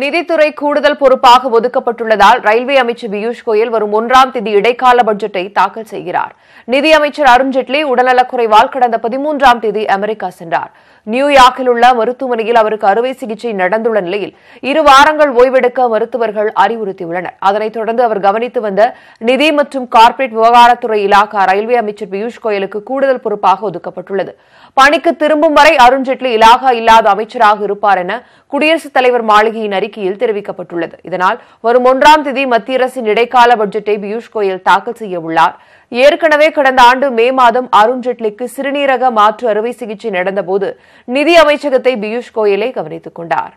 நிதித்துறை கூடுதல் பொறுப்பாக ஒதுக்கப்பட்டுள்ளதால் ரயில்வே அமைச்சர் பியூஷ் கோயல் வரும் ஒன்றாம் தேதி இடைக்கால பட்ஜெட்டை தாக்கல் செய்கிறார். நிதி அமைச்சர் அருண்ஜேட்லி உடல்நலக்குறைவால் கடந்த பதிமூன்றாம் தேதி அமெரிக்கா சென்றார். நியூயார்க்கில் உள்ள மருத்துவமனையில் அவருக்கு அறுவை சிகிச்சை நடந்துள்ள நிலையில் இரு வாரங்கள் ஓய்வெடுக்க மருத்துவர்கள் அறிவுறுத்தியுள்ளனர். அதனைத் தொடர்ந்து அவர் கவனித்து வந்த நிதி மற்றும் கார்ப்பரேட் விவகாரத்துறை இலாகா ரயில்வே அமைச்சர் பியூஷ் கோயலுக்கு கூடுதல் பொறுப்பாக ஒதுக்கப்பட்டுள்ளது. பணிக்கு திரும்பும் வரை அருண்ஜேட்லி இலாகா இல்லாத அமைச்சராக இருப்பார் என குடியரசுத் தலைவர் மாளிகையின் அறிக்கையில் தெரிவிக்கப்பட்டுள்ளது. இதனால் வரும் ஒன்றாம் தேதி மத்திய அரசின் இடைக்கால பட்ஜெட்டை பியூஷ் கோயல் தாக்கல் செய்ய உள்ளார். ஏற்கனவே கடந்த ஆண்டு மே மாதம் அருண்ஜேட்லிக்கு சிறுநீரக மாற்று அறுவை சிகிச்சை நடந்தபோது நிதி அமைச்சகத்தை பியூஷ் கோயலே கவனித்துக் கொண்டார்.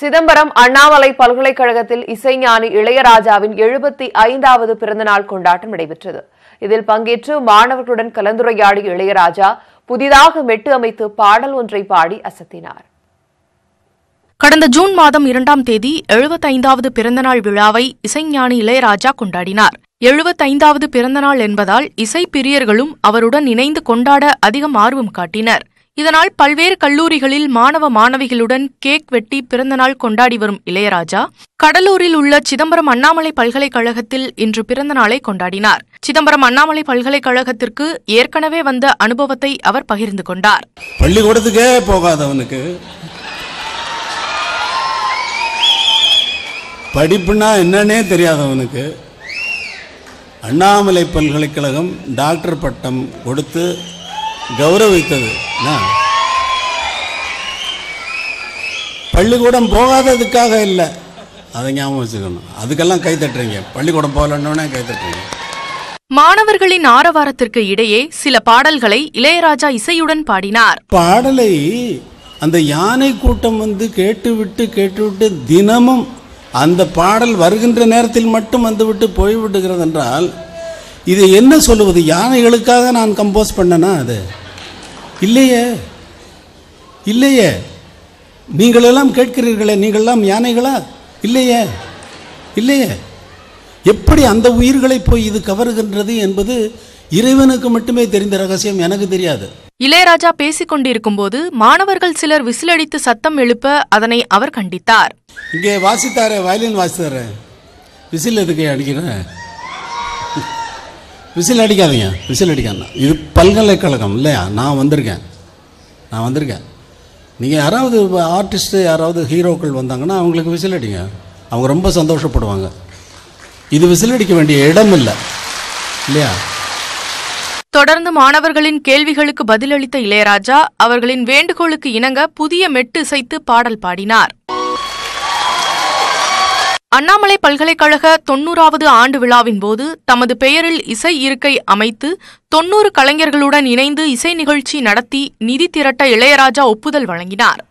சிதம்பரம் அண்ணாமலை பல்கலைக்கழகத்தில் இசைஞானி இளையராஜாவின் எழுபத்தி ஐந்தாவது பிறந்தநாள் கொண்டாட்டம் நடைபெற்றது. இதில் பங்கேற்று மாணவர்களுடன் கலந்துரையாடிய இளையராஜா புதிதாக மெட்டு அமைத்து பாடல் ஒன்றை பாடி அசத்தினார். கடந்த ஜூன் மாதம் இரண்டாம் தேதி எழுபத்தைந்தாவது பிறந்தநாள் விழாவை இசைஞானி இளையராஜா கொண்டாடினார். எழுபத்தைந்தாவது பிறந்தநாள் என்பதால் இசை பிரியர்களும் அவருடன் இணைந்து கொண்டாட அதிகம் ஆர்வம் காட்டினர். இதனால் பல்வேறு கல்லூரிகளில் மாணவ மாணவிகளுடன் கேக் வெட்டி பிறந்தநாள் கொண்டாடி வரும் இளையராஜா கடலூரில் உள்ள சிதம்பரம் அண்ணாமலை பல்கலைக்கழகத்தில் இன்று பிறந்தநாளை கொண்டாடினார். சிதம்பரம் அண்ணாமலை பல்கலைக்கழகத்திற்கு ஏற்கனவே வந்த அனுபவத்தை அவர் பகிர்ந்து கொண்டார். பள்ளிக்கூடத்துக்கே போகாதவனுக்கு படிப்புனா என்னன்னே தெரியாதவனுக்கு அண்ணாமலை பல்கலைக்கழகம் டாக்டர் பட்டம் கொடுத்து கௌரவித்தது? பள்ளிக்கூடம் போகாததுக்காக இல்லை. அதை ஞாபகம் வச்சுக்கணும். அதுக்கெல்லாம் கை தட்டுறீங்க. பள்ளிக்கூடம் போகலன்னொடனே கை தட்டுறீங்க. மாணவர்களின் ஆரவாரத்திற்கு இடையே சில பாடல்களை இளையராஜா இசையுடன் பாடினார். பாடலை அந்த யானை கூட்டம் வந்து கேட்டுவிட்டு கேட்டுவிட்டு தினமும் அந்த பாடல் வருகின்ற நேரத்தில் மட்டும் வந்துவிட்டு போய்விடுகிறது என்றால் இதை என்ன சொல்லுவது? யானைகளுக்காக நான் கம்போஸ் பண்ணனா அது? இல்லையே. இல்லையே. நீங்களெல்லாம் கேட்கிறீர்களே நீங்களெல்லாம் யானைகளா? இல்லையே. இல்லையே. எப்படி அந்த உயிர்களை போய் இது கவருகின்றது என்பது இறைவனுக்கு மட்டுமே தெரிந்த ரகசியம் எனக்கு தெரியாது. இளையராஜா பேசிக் கொண்டிருக்கும்போது மாணவர்கள் சிலர் விசிலடித்து சத்தம் எழுப்ப அதனை அவர் கண்டித்தார். இங்கே வாசித்தாரே வயலின் வாசித்தாரே. விசில் எதுக்கு அடிக்கிறேன் விசில் அடிக்காதீங்க விசில் அடிக்காத இது பல்கலைக்கழகம் இல்லையா? நான் வந்திருக்கேன். நான் வந்திருக்கேன். நீங்கள் யாராவது ஆர்டிஸ்ட்டு யாராவது ஹீரோக்கள் வந்தாங்கன்னா அவங்களுக்கு விசில் அடிங்க. அவங்க ரொம்ப சந்தோஷப்படுவாங்க. இது விசில் அடிக்க வேண்டிய இடம் இல்லை இல்லையா? தொடர்ந்து மாணவர்களின் கேள்விகளுக்கு பதிலளித்த இளையராஜா அவர்களின் வேண்டுகோளுக்கு இணங்க புதிய மெட்டு இசைத்து பாடல் பாடினார். அண்ணாமலை பல்கலைக்கழக தொன்னூறாவது ஆண்டு விழாவின் போது தமது பெயரில் இசை இருக்கை அமைத்து தொன்னூறு கலைஞர்களுடன் இணைந்து இசை நிகழ்ச்சி நடத்தி நிதி திரட்ட இளையராஜா ஒப்புதல் வழங்கினார்.